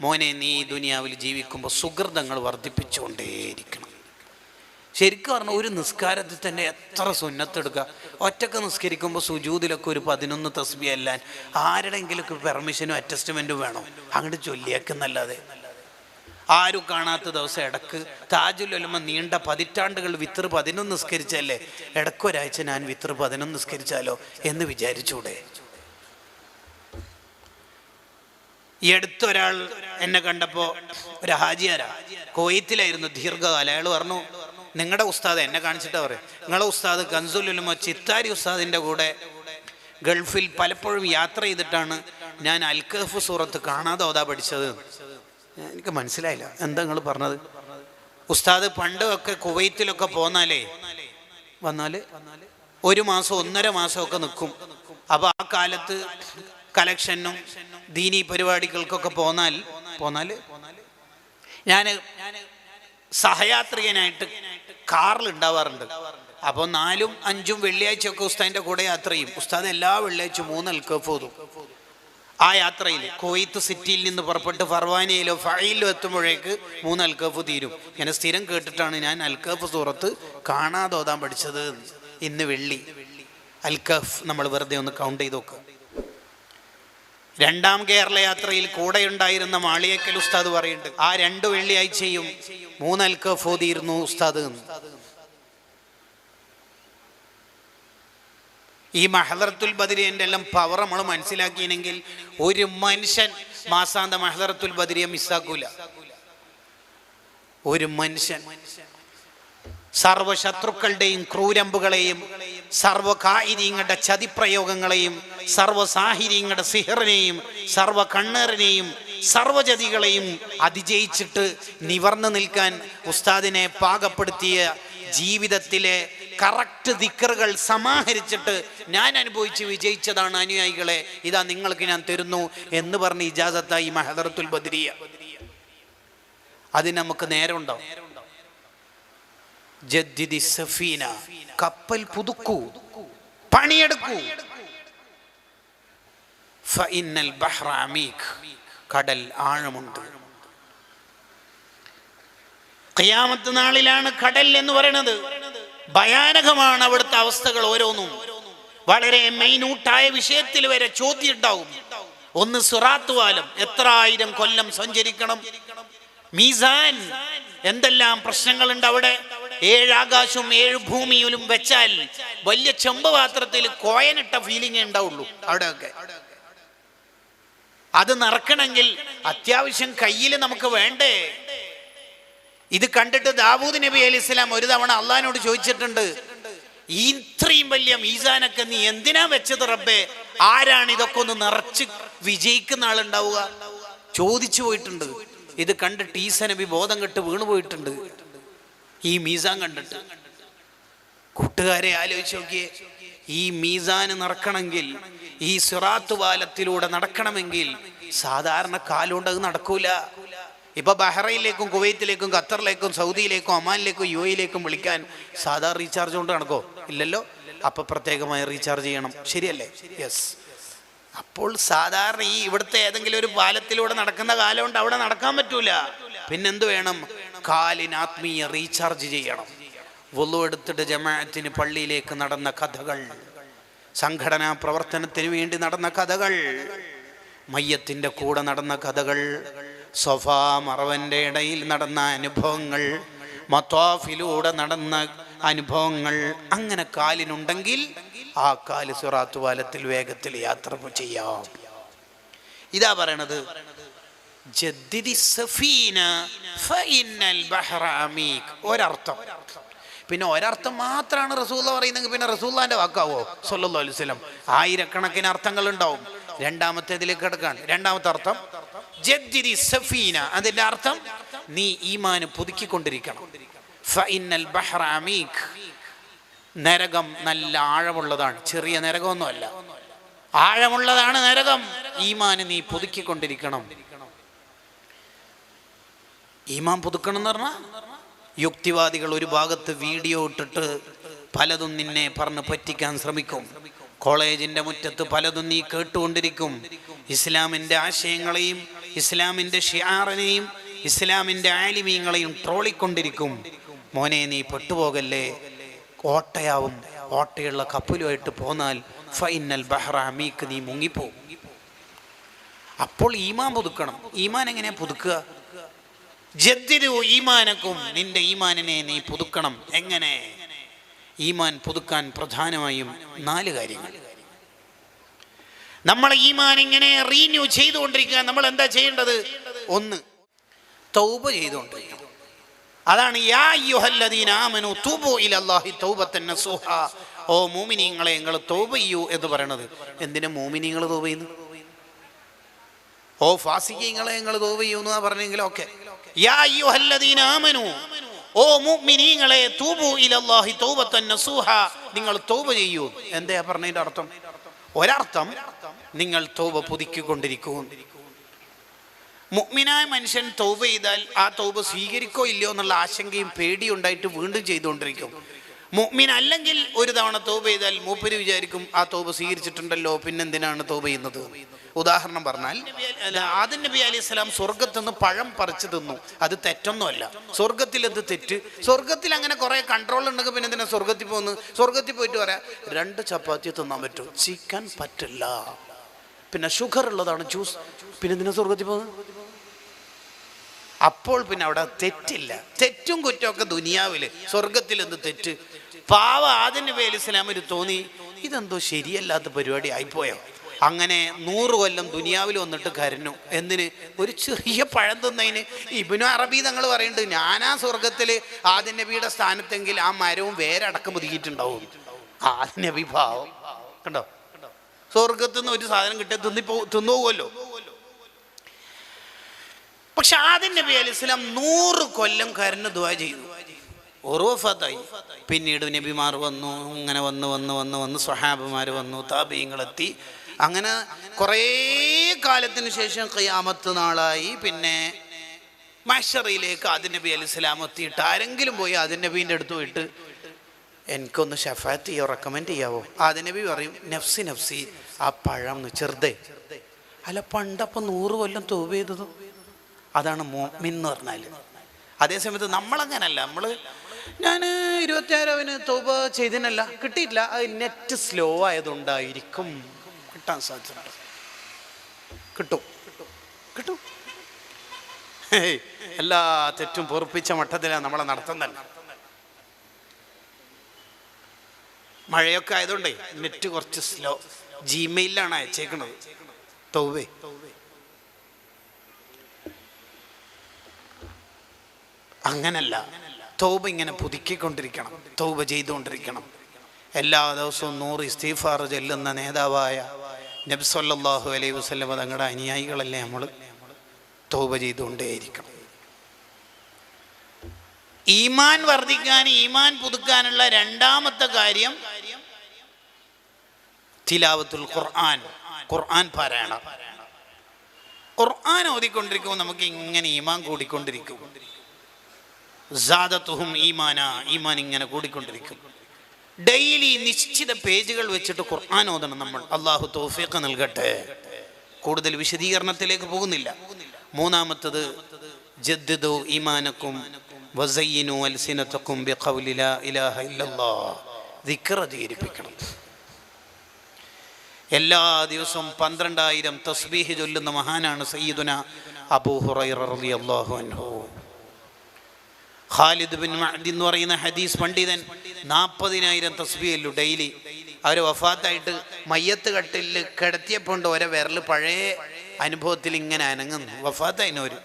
മോനെ നീ ഈ ദുനിയാവിൽ ജീവിക്കുമ്പോൾ സുഹൃതങ്ങൾ വർദ്ധിപ്പിച്ചുകൊണ്ടേയിരിക്കണം. ശരിക്കും പറഞ്ഞാൽ ഒരു നിസ്കാരത്തിൽ തന്നെ എത്ര സുന്നത്തെടുക്കുക ഒറ്റയ്ക്ക് നിസ്കരിക്കുമ്പോൾ സുജൂതിലൊക്കെ ഒരു പതിനൊന്ന് തസ്ബി അല്ലാൻ ആരുടെങ്കിലൊക്കെ പെർമിഷനും അറ്റസ്റ്റ്മെന്റും വേണം. അങ്ങോട്ട് ചൊല്ലിയേക്കുന്നല്ലാതെ. ആരും കാണാത്ത ദിവസം ഇടയ്ക്ക് താജുൽ താജുലൊലുമ നീണ്ട പതിറ്റാണ്ടുകൾ വിത്തർ പതിനൊന്ന് നിസ്കരിച്ചല്ലേ? ഇടക്കൊരാഴ്ച ഞാൻ വിത്തർ പതിനൊന്ന് നിസ്കരിച്ചാലോ എന്ന് വിചാരിച്ചൂടെ? ഈ അടുത്തൊരാൾ എന്നെ കണ്ടപ്പോ ഒരു ഹാജിയാരാ കോയത്തിലായിരുന്നു ദീർഘകാലം. അയാൾ പറഞ്ഞു നിങ്ങളുടെ ഉസ്താദ് എന്നെ കാണിച്ചിട്ടാ പറയും. നിങ്ങളെ ഉസ്താദ് ഗൻസുൽ ഉലമ ചിത്താരി ഉസ്താദിന്റെ കൂടെ ഗൾഫിൽ പലപ്പോഴും യാത്ര ചെയ്തിട്ടാണ് ഞാൻ അൽക്കഫ് സൂറത്ത് കാണാതെ ഓതാ പഠിച്ചത്. എനിക്ക് മനസ്സിലായില്ല. എന്താ നിങ്ങൾ പറഞ്ഞത്? ഉസ്താദ് പണ്ടൊക്കെ കുവൈത്തിലൊക്കെ പോന്നാലേ വന്നാൽ ഒരു മാസം ഒന്നര മാസമൊക്കെ നിൽക്കും അപ്പൊ ആ കാലത്ത് കലക്ഷനും ദീനി പരിപാടികൾക്കൊക്കെ പോന്നാൽ പോന്നാൽ ഞാൻ സഹയാത്രികനായിട്ട് കാറിൽ ഉണ്ടാവാറുണ്ട്. അപ്പോൾ നാലും അഞ്ചും വെള്ളിയാഴ്ചയൊക്കെ ഉസ്താദിന്റെ കൂടെ യാത്ര ചെയ്യും. ഉസ്താദ് എല്ലാ വെള്ളിയാഴ്ച മൂന്ന് അൽക്കഫ് ആ യാത്രയിൽ കോയിത്ത് സിറ്റിയിൽ നിന്ന് പുറപ്പെട്ട് ഫർവാനയിലോ ഫൈലിലോ എത്തുമ്പോഴേക്ക് മൂന്ന് അൽക്കഫ് തീരും. ഇങ്ങനെ സ്ഥിരം കേട്ടിട്ടാണ് ഞാൻ അൽക്കഫ് സൂറത്ത് കാണാതെ ഓതാൻ പഠിച്ചത് ഇന്ന് വെള്ളി. അൽക്കഫ് നമ്മൾ വെറുതെ ഒന്ന് കൗണ്ട് ചെയ്ത് നോക്കുക രണ്ടാം കേരള യാത്രയിൽ കൂടെ ഉണ്ടായിരുന്ന മാളിയക്കൽ ഉസ്താദ് പറയുന്നുണ്ട് ആ രണ്ട് വെള്ളിയാഴ്ചയും മൂന്ന് അൽക്കഫ് ഓതിയിരുന്നു ഉസ്താദ് എന്ന് ഈ മഹദറത്തുൽ ബദരിയന്റെ എല്ലാം പവർ നമ്മൾ മനസ്സിലാക്കിയെങ്കിൽ ഒരു മനുഷ്യൻ മാസാന്ത മഹദറത്തുൽ ബദിരിയെ മിസ്സാക്കൂല ഒരു മനുഷ്യൻ സർവശത്രുക്കളുടെയും ക്രൂരമ്പുകളെയും സർവ കായിര്യങ്ങളുടെ ചതിപ്രയോഗങ്ങളെയും സർവ സാഹിര്യങ്ങളുടെ സിഹറിനെയും സർവ കണ്ണേറിനെയും സർവജതികളെയും അതിജയിച്ചിട്ട് നിവർന്നു നിൽക്കാൻ ഉസ്താദിനെ പാകപ്പെടുത്തിയ ജീവിതത്തിലെ കറക്റ്റ് ദിക്കറുകൾ സമാഹരിച്ചിട്ട് ഞാൻ അനുഭവിച്ച് വിജയിച്ചതാണ് അനുയായികളെ. ഇതാ നിങ്ങൾക്ക് ഞാൻ തരുന്നു എന്ന് പറഞ്ഞ് ഇജാസത്തായി മഹദറത്തുൽ ബദരിയ. അതിന് നമുക്ക് നേരമുണ്ടോ? ജദ്ദിദി സഫീന കപ്പൽ പുതുക്കൂ പണിയെടുക്കൂ. ഫഇന്നൽ ബഹ്റ കടൽ ആഴമുണ്ട്. ഖിയാമത്ത് നാളിലാണ് കടൽ എന്ന് പറയുന്നത്. ഭയാനകമാണ് അവിടുത്തെ അവസ്ഥകൾ ഓരോന്നും. വളരെ മൈന്യൂട്ടായ വിഷയത്തിൽ വരെ ചോദ്യം ഉണ്ടാവും ഒന്ന് സുറാത്ത് എത്ര ആയിരം കൊല്ലം സഞ്ചരിക്കണം? മീസാൻ എന്തെല്ലാം പ്രശ്നങ്ങളുണ്ട് അവിടെ? ഏഴ് ആകാശവും ഏഴ് ഭൂമിയിലും വെച്ചാൽ വലിയ ചെമ്പ് പാത്രത്തിൽ കോയനിട്ട ഫീലിംഗ് ഉണ്ടാവുള്ളൂ അവിടെയൊക്കെ. അത് നിറക്കണമെങ്കിൽ അത്യാവശ്യം കയ്യിൽ നമുക്ക് വേണ്ടേ? ഇത് കണ്ടിട്ട് ദാവൂദ് നബി അലി ഇസ്ലാം ഒരു തവണ അള്ളഹാനോട് ചോദിച്ചിട്ടുണ്ട് ഇത്രയും വലിയ മീസാനൊക്കെ നീ എന്തിനാ വെച്ചത് റബ്ബേ? ആരാണ് ഇതൊക്കെ ഒന്ന് നിറച്ച് വിജയിക്കുന്ന ആളുണ്ടാവുക? ചോദിച്ചു പോയിട്ടുണ്ട്. ഇത് കണ്ടിട്ട് ഈസ നബി ബോധം കെട്ട് വീണു പോയിട്ടുണ്ട്. ഈ മീസാൻ കണ്ടിട്ട്. കൂട്ടുകാരെ ആലോചിച്ച് നോക്കിയേ ഈ മീസാന് നടക്കണമെങ്കിൽ ഈ സിറാത്ത് പാലത്തിലൂടെ നടക്കണമെങ്കിൽ സാധാരണ കാലുകൊണ്ട് അത് നടക്കൂല. ഇപ്പൊ ബഹ്റൈനിലേക്കും കുവൈത്തിലേക്കും ഖത്തറിലേക്കും സൗദിയിലേക്കും ഒമാനിലേക്കും യു എയിലേക്കും വിളിക്കാൻ സാധാ റീചാർജ് കൊണ്ട് നടക്കോ? ഇല്ലല്ലോ? അപ്പൊ പ്രത്യേകമായി റീചാർജ് ചെയ്യണം. ശരിയല്ലേ? യെസ് അപ്പോൾ സാധാരണ ഈ ഇവിടുത്തെ ഏതെങ്കിലും ഒരു പാലത്തിലൂടെ നടക്കുന്ന കാലം അവിടെ നടക്കാൻ പറ്റൂല. പിന്നെന്ത് വേണം? കാലിന് ആത്മീയ റീചാർജ് ചെയ്യണം. വുള്ളു എടുത്തിട്ട് ജമാഅത്തിന് പള്ളിയിലേക്ക് നടന്ന കഥകൾ. സംഘടനാ പ്രവർത്തനത്തിന് വേണ്ടി നടന്ന കഥകൾ. മയ്യത്തിന്റെ കൂടെ നടന്ന കഥകൾ. സൊഫാ മറവന്റെ ഇടയിൽ നടന്ന അനുഭവങ്ങൾ മത്വാഫിലൂടെ നടന്ന അനുഭവങ്ങൾ അങ്ങനെ കാലിനുണ്ടെങ്കിൽ ആ കാൽ സുറാത്ത് വാലത്തിൽ വേഗത്തിൽ യാത്ര ചെയ്യാം. ഇതാ പറയണത് ഒരർത്ഥം. പിന്നെ ഒരർത്ഥം മാത്രമാണ് റസൂല്ല പറയുന്നെങ്കിൽ പിന്നെ റസൂല്ലാന്റെ വാക്കാവോ? സല്ലല്ലാഹു അലൈഹി വസല്ലം. ആയിരക്കണക്കിന് അർത്ഥങ്ങൾ ഉണ്ടാവും രണ്ടാമത്തേതിലേക്ക് കിടക്കാണ്. രണ്ടാമത്തെ അർത്ഥം സഫീന. അതിന്റെ അർത്ഥം നീ ഈമാന് പുതുക്കിക്കൊണ്ടിരിക്കണം. നരകം നല്ല ആഴമുള്ളതാണ്. ചെറിയ നരകമൊന്നുമല്ല. ആഴമുള്ളതാണ് നരകം. ഈമാന് നീ പുതുക്കിക്കൊണ്ടിരിക്കണം. ഈമാൻ പുതുക്കണം എന്ന് പറഞ്ഞാൽ യുക്തിവാദികൾ ഒരു ഭാഗത്ത് വീഡിയോ ഇട്ടിട്ട് പലതും നിന്നെ പറഞ്ഞ് പറ്റിക്കാൻ ശ്രമിക്കും. കോളേജിന്റെ മുറ്റത്ത് പലതും നീ കേട്ടുകൊണ്ടിരിക്കും. ഇസ്ലാമിന്റെ ആശയങ്ങളെയും ഇസ്ലാമിന്റെ ഷിയാറിനെയും ഇസ്ലാമിന്റെ ആലിമീങ്ങളെയും ട്രോളിക്കൊണ്ടിരിക്കും. മോനെ നീ പെട്ടുപോകല്ലേ? ഓട്ടയാവും ഓട്ടയുള്ള കപ്പലുമായിട്ട് പോന്നാൽ ഫൈനൽ ബഹ്റ അമീക്ക് നീ മുങ്ങിപ്പോവും അപ്പോൾ ഈമാൻ പുതുക്കണം. ഈമാൻ എങ്ങനെയാ പുതുക്കുക? ജദ്ദിരു ഈമാനക്കും നിന്റെ ഈമാനിനെ നീ പുതുക്കണം. എങ്ങനെ? ഈമാൻ പുതുക്കാൻ പ്രധാനമായും നാല് കാര്യങ്ങൾ. നമ്മൾ ഈമാൻ ഇങ്ങനെ റീന്യൂ ചെയ്തുകൊണ്ടിരിക്കുക. നമ്മൾ എന്താ ചെയ്യേണ്ടത്? ഒന്ന് തൗബ ചെയ്തുകൊണ്ടിരിക്കണം. അതാണ് യാ അയ്യുഹല്ലദീന ആമനു തൂബു ഇലല്ലാഹി തൗബത്തൻ നസൂഹ. ഓ മൂമിനീങ്ങളെ നിങ്ങൾ തൗബ ചെയ്യൂ എന്ന് പറയണത്. എന്തിനു മൂമിനിങ്ങൾ തൗബ ചെയ്യുന്നു? ഓ ഫാസിക്കിങ്ങളെ നിങ്ങൾ തൗബ ചെയ്യൂ എന്ന് പറഞ്ഞെങ്കിൽ ഓക്കെ യാ അയ്യുഹല്ലദീന ആമനു ഓ മൂമിനിങ്ങളെ തൂബു ഇലല്ലാഹി തൗബത്തൻ നസൂഹ. നിങ്ങൾ തൗബ ചെയ്യൂ. എന്താ പറഞ്ഞതിന്റെ അർത്ഥം? ഒരർത്ഥം നിങ്ങൾ തൗബ പുതുക്കിക്കൊണ്ടിരിക്കും. മുഅ്മിനായ മനുഷ്യൻ തൗബ ചെയ്താൽ ആ തൗബ സ്വീകരിക്കോ ഇല്ലയോ എന്നുള്ള ആശങ്കയും പേടിയുണ്ടായിട്ട് വീണ്ടും ചെയ്തുകൊണ്ടിരിക്കും. മുഅ്മിൻ അല്ലെങ്കിൽ ഒരു തവണ തൗബ ചെയ്താൽ മൂപ്പര് വിചാരിക്കും ആ തൗബ സ്വീകരിച്ചിട്ടുണ്ടല്ലോ പിന്നെന്തിനാണ് തൗബ ചെയ്യുന്നത്? ഉദാഹരണം പറഞ്ഞാൽ ആദിൻ നബി അലി സ്വലാം സ്വർഗത്തു നിന്ന് പഴം പറിച്ചു തിന്നു. അത് തെറ്റൊന്നുമല്ല. സ്വർഗത്തിൽ എന്ത് തെറ്റ്? സ്വർഗത്തിൽ അങ്ങനെ കുറെ കൺട്രോൾ ഉണ്ടെങ്കിൽ പിന്നെ എന്തിനാ സ്വർഗത്തിൽ പോകുന്നു സ്വർഗത്തിൽ പോയിട്ട് പറയാം രണ്ട് ചപ്പാത്തി തിന്നാൻ പറ്റും ചിക്കൻ പറ്റില്ല. പിന്നെ ഷുഗർ ഉള്ളതാണ് ജ്യൂസ് പിന്നെ എന്തിനാ സ്വർഗത്തിൽ പോകുന്നത്? അപ്പോൾ പിന്നെ അവിടെ തെറ്റില്ല. തെറ്റും കുറ്റമൊക്കെ ദുനിയാവിൽ. സ്വർഗത്തിൽ എന്ത് തെറ്റ്? പാവ ആദിന് പേര് ഇസ്ലാമിന് തോന്നി. ഇതെന്തോ ശരിയല്ലാത്ത പരിപാടി ആയിപ്പോയോ അങ്ങനെ നൂറ് കൊല്ലം ദുനിയാവിൽ വന്നിട്ട് കരഞ്ഞു. എന്തിന്? ഒരു ചെറിയ പഴം തിന്നതിന്. ഇബിനു അറബി തങ്ങൾ പറയുന്നുണ്ട് ഞാനാ സ്വർഗത്തിൽ ആദ്യ നബിയുടെ സ്ഥാനത്തെങ്കിൽ ആ മരവും വേരടക്കം ഒതുക്കിയിട്ടുണ്ടാവും. ആദ്യ നബി ഭാവം കണ്ടോ? സ്വർഗത്തു നിന്ന് ഒരു സാധനം കിട്ടിയ തിന്നിപ്പോ തിന്നുപോകുമല്ലോ പക്ഷെ ആദ്യം നബി അലി ഇസ്ലാം നൂറ് കൊല്ലം കരഞ്ഞ് ദുആ ചെയ്തു. ഉറൂഫത്തായി പിന്നീട് നബിമാർ വന്നു ഇങ്ങനെ വന്ന് വന്ന് വന്ന് വന്ന് സ്വഹാബിമാർ വന്നു താബീങ്ങളെത്തി അങ്ങനെ കുറേ കാലത്തിന് ശേഷം കയ്യാമത്ത് നാളായി. പിന്നെ മഷറിയിലേക്ക് ആദ്യ നബി അലി ഇസ്ലാം എത്തിയിട്ട് ആരെങ്കിലും പോയി ആദ്യ നബീന്റെ അടുത്ത് പോയിട്ട് എനിക്കൊന്ന് ഷഫാത്ത് ചെയ്യോ റെക്കമെൻഡ് ചെയ്യാവോ? ആദ്യ നബി പറയും നഫ്സി നഫ്സി ആ പഴം ചെറുതേ. അല്ല പണ്ടപ്പം നൂറ് കൊല്ലം തോവ് ചെയ്തതും. അതാണ് മോമിൻ എന്ന് പറഞ്ഞാൽ അതേസമയത്ത് നമ്മളങ്ങനല്ല. നമ്മൾ ഞാൻ ഇരുപത്തിയാറവന് തോപ ചെയ്തിനല്ല കിട്ടിയില്ല അത് നെറ്റ് സ്ലോ ആയതുകൊണ്ടായിരിക്കും. കിട്ടാൻ സാധ്യത കിട്ടും. കിട്ടും. എല്ലാ തെറ്റും പൊറപ്പിച്ച മട്ടത്തിലാണ് നമ്മളെ നടത്തുന്നത്. മഴയൊക്കെ ആയതുകൊണ്ടേ നെറ്റ് കുറച്ച് സ്ലോ ജിമെയിലാണ് അയച്ചേക്കണത്. തൗവേ. അങ്ങനല്ല. തൗബ ഇങ്ങനെ പുതുക്കിക്കൊണ്ടിരിക്കണം. തൗബ ചെയ്തുകൊണ്ടിരിക്കണം. എല്ലാ ദിവസവും നൂറ് ഇസ്തീഫാർ ചെല്ലുന്ന നേതാവായ നബ്സല്ലാഹു അലൈഹി വസല്ലമ തങ്ങളുടെ അനുയായികളല്ലേ നമ്മൾ തൗബ ചെയ്തുകൊണ്ടേയിരിക്കണം. ഈമാൻ വർദ്ധിക്കാൻ ഈമാൻ പുതുക്കാനുള്ള രണ്ടാമത്തെ കാര്യം തിലാവത്തുൽ ഖുർആൻ. ഖുർആൻ പാരായണം. ഖുർആൻ ഓതിക്കൊണ്ടിരിക്കുമ്പോൾ നമുക്ക് ഇങ്ങനെ ഈമാൻ കൂടിക്കൊണ്ടിരിക്കും. സാദത്തുഹും ഈമാന ഈമാൻ ഇങ്ങനെ കൂടിക്കൊണ്ടിരിക്കും. ഡെയിലി നിശ്ചിത പേജുകൾ വെച്ചിട്ട് ഖുർആൻ ഓതണം നമ്മൾ. അള്ളാഹു തൗഫീഖ് നൽകട്ടെ. കൂടുതൽ വിശദീകരണത്തിലേക്ക് പോകുന്നില്ല. മൂന്നാമത്തത് ജദ്ദു ഈമാനക്കും വസയ്യനു അൽസിനത്തക്കും ബിഖൗലി ലാ ഇലാഹ ഇല്ലല്ലാഹ് ദിക്ർ അധികരിപ്പിക്കണം. എല്ലാ ദിവസവും പന്ത്രണ്ടായിരം തസ്ബീഹ് ചൊല്ലുന്ന മഹാനാണ് സയ്യിദുന അബൂ ഹുറൈറ റളിയല്ലാഹു അൻഹു. ഖാലിദ് ബിൻ മഅദി എന്ന് പറയുന്ന ഹദീസ് പണ്ഡിതൻ നാൽപ്പതിനായിരം തസ്ബിയല്ലു ഡെയിലി. അവർ വഫാത്തായിട്ട് മയ്യത്ത് കട്ടിൽ കിടത്തിയപ്പോൾ ഓരോ വിരൽ പഴയ അനുഭവത്തിൽ ഇങ്ങനെ അനങ്ങുന്നു. വഫാത്തായിനൊരു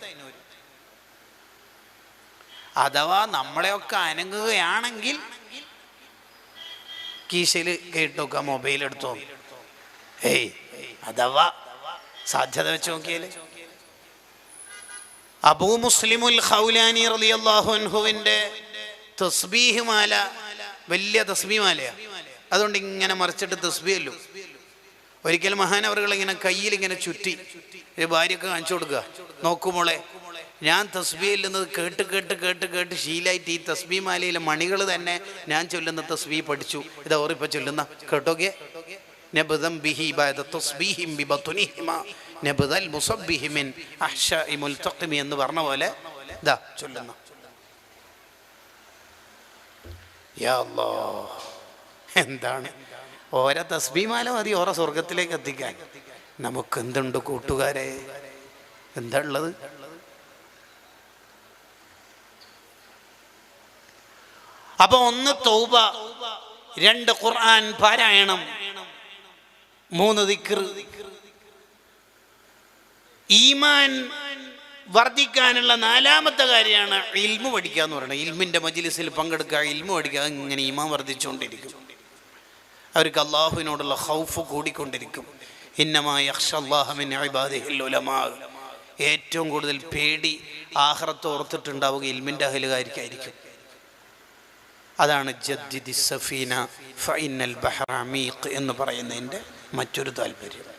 അഥവാ നമ്മളെയൊക്കെ അനങ്ങുകയാണെങ്കിൽ കീശയിൽ കേട്ടോക്ക മൊബൈൽ എടുത്തോ ഏയ് അഥവാ സാധ്യത വെച്ച് നോക്കിയാലേ. അബൂ മുസ്ലിമുൽ ഖൗലാനി റലി അൻഹുവിന്റെ തസ്ബീഹ് മാല വലിയ മാലയാ അതുകൊണ്ട് ഇങ്ങനെ മറിച്ചിട്ട് തസ്ബിയല്ലോ ഒരിക്കൽ മഹാനവറുകൾ ഇങ്ങനെ കയ്യിൽ ഇങ്ങനെ ചുറ്റി ഒരു ഭാര്യയൊക്കെ കാണിച്ചു കൊടുക്കുക. നോക്കുമോളെ ഞാൻ തസ്ബിയിൽ കേട്ട് കേട്ട് കേട്ട് കേട്ട് ശീലായിട്ട് ഈ തസ്ബി മാലയിലെ മണികൾ തന്നെ ഞാൻ ചൊല്ലുന്ന തസ്ബി പഠിച്ചു. ഇത് ഓറിപ്പോ ചൊല്ലുന്ന. കേട്ടോക്കെ എന്ന് പറഞ്ഞ പോലെ ഇതാ ചൊല്ലുന്നു. എന്താണ്? ഓരോ തസ്ബീമാല മതി ഓരോ സ്വർഗത്തിലേക്ക് എത്തിക്കാൻ. നമുക്ക് എന്തുണ്ട് കൂട്ടുകാരെ? എന്താ ഉള്ളത്? അപ്പൊ ഒന്ന് തൗബ രണ്ട് ഖുർആൻ പാരായണം മൂന്ന് ദിക്ർ. ഈമാൻ വർദ്ധിക്കാനുള്ള നാലാമത്തെ കാര്യമാണ് ഇൽമു പഠിക്കുക എന്ന് പറയുന്നത്. ഇൽമിന്റെ മജിലിസിൽ പങ്കെടുക്കുക ഇൽമു പഠിക്കുക ഇങ്ങനെ ഈമാൻ വർദ്ധിച്ചുകൊണ്ടിരിക്കും. അവർക്ക് അള്ളാഹുവിനോടുള്ള ഹൗഫ് കൂടിക്കൊണ്ടിരിക്കും. ഇന്നമായ ഏറ്റവും കൂടുതൽ പേടി ആഹ്റത്ത് ഓർത്തിട്ടുണ്ടാവുക ഇൽമിന്റെ അഹലുകാരിക്കായിരിക്കും. അതാണ് ജദ്ദിദി സഫീന ഫൈനൽ ബഹ്റാമീഖ് എന്ന് പറയുന്നതിന്റെ മറ്റൊരു താല്പര്യം.